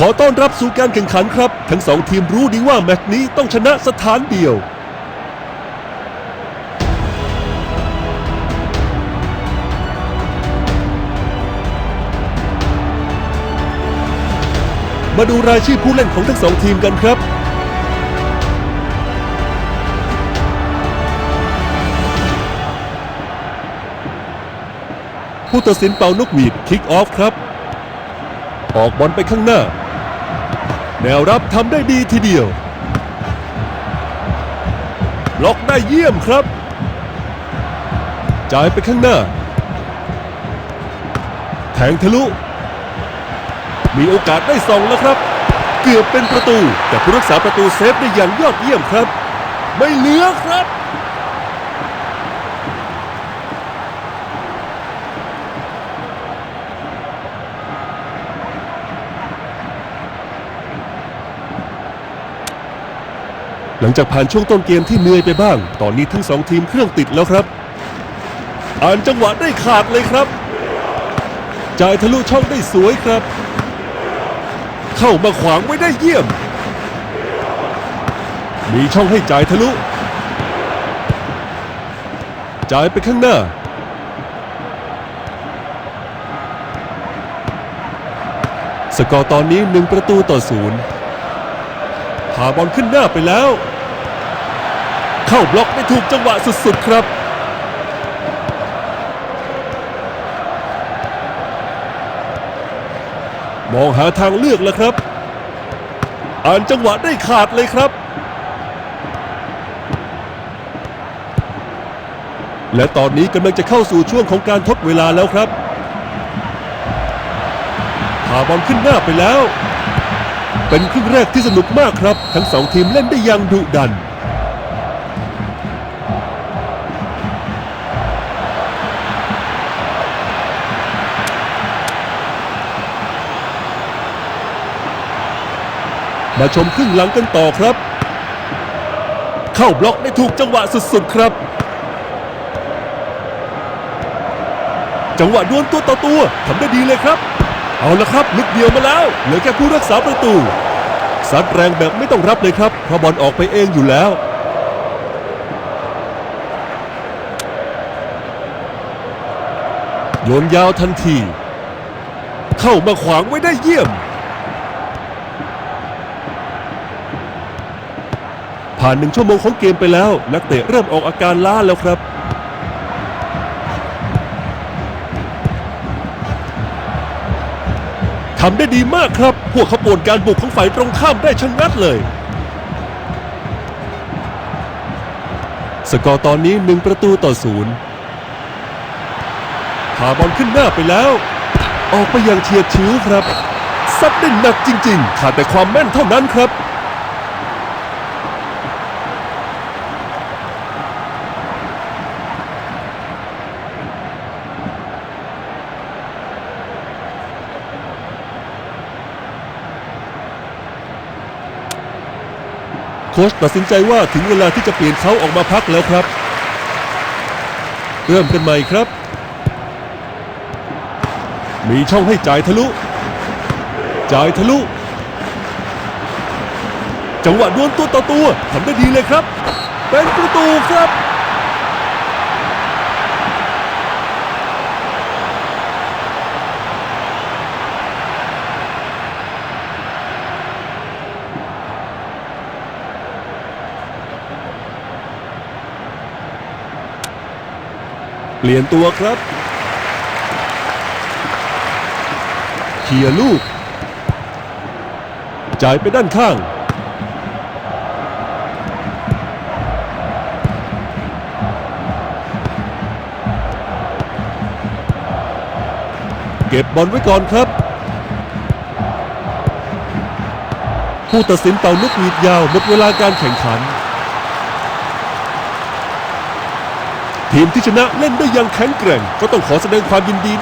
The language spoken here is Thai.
ขอต้อนรับสู่การแข่งขันครับ ทั้งสองทีมรู้ดีว่าแมตช์นี้ต้องชนะสถานเดียว มาดูรายชื่อผู้เล่นของทั้งสองทีมกันครับผู้ตัดสินเป่านกหวีดคิกออฟครับ ออกบอลไปข้างหน้า แนวรับทำได้ดีทีเดียว ล็อกได้เยี่ยมครับ จ่ายไปข้างหน้า แทงทะลุ มีโอกาสได้ส่องแล้วครับ เกือบเป็นประตู แต่ผู้รักษาประตูเซฟได้อย่างยอดเยี่ยมครับ ไม่เหลือครับ หลังจากผ่านช่วงต้นเกมที่เหนื่อยไปบ้าง ตอนนี้ทั้งสองทีมเครื่องติดแล้วครับ อ่านจังหวะได้ขาดเลยครับจ่ายทะลุช่องได้สวยครับ เข้ามาขวางไว้ได้เยี่ยม มีช่องให้จ่ายทะลุจ่ายไปข้างหน้า สกอร์ตอนนี้หนึ่งประตูต่อศูนย์ พาบอลขึ้นหน้าไปแล้ว เข้าบล็อกได้ถูกจังหวะสุดๆครับมองหาทางเลือกแล้วครับ อ่านจังหวะได้ขาดเลยครับ และตอนนี้กำลังจะเข้าสู่ช่วงของการทดเวลาแล้วครับพาบอลขึ้นหน้าไปแล้ว เป็นครึ่งแรกที่สนุกมากครับ ทั้งสองทีมเล่นได้อย่างดุดัน มาชมครึ่งหลังกันต่อครับ เข้าบล็อกได้ถูกจังหวะสุดๆครับ จังหวะดวลตัวต่อตัวทำได้ดีเลยครับ เอาละครับลุกเดียวมาแล้ว เหลือแค่ผู้รักษาประตูซัดแรงแบบไม่ต้องรับเลยครับเพราะบอลออกไปเองอยู่แล้ว โยนยาวทันที เข้ามาขวางไว้ได้เยี่ยม ผ่านหนึ่งชั่วโมงของเกมไปแล้ว นักเตะเริ่มออกอาการล้าแล้วครับำได้ดีมากครับ พวกเขาป่วนการบุกของฝ่ายตรงข้ามได้ชะงัดเลย สกอร์ตอนนี้หนึ่งประตูต่อศูนย์พาบอลขึ้นหน้าไปแล้ว ออกไปอย่างเฉียดชิวครับซัดได้หนักจริง ๆ ขาดแต่ความแม่นเท่านั้นครับ ค้ชตัดสินใจว่าถึงเวลาที่จะเปลี่ยนเขาออกมาพักแล้วครับ เริ่มกันใหม่ครับ มีช่องให้จ่ายทะลุ จ่ายทะลุ จังหวะดวลตัวต่อตัวทำได้ดีเลยครับ เป็นประตูครับ เปลี่ยนตัวครับเคลียร์ลูก จ่ายไปด้านข้าง เก็บบอลไว้ก่อนครับ ผู้ตัดสินเป่านกหวีดยาวหมดเวลาการแข่งขัน ทีมที่ชนะเล่นได้อย่างแข็งแกร่ง ก็ต้องขอแสดงความยินดี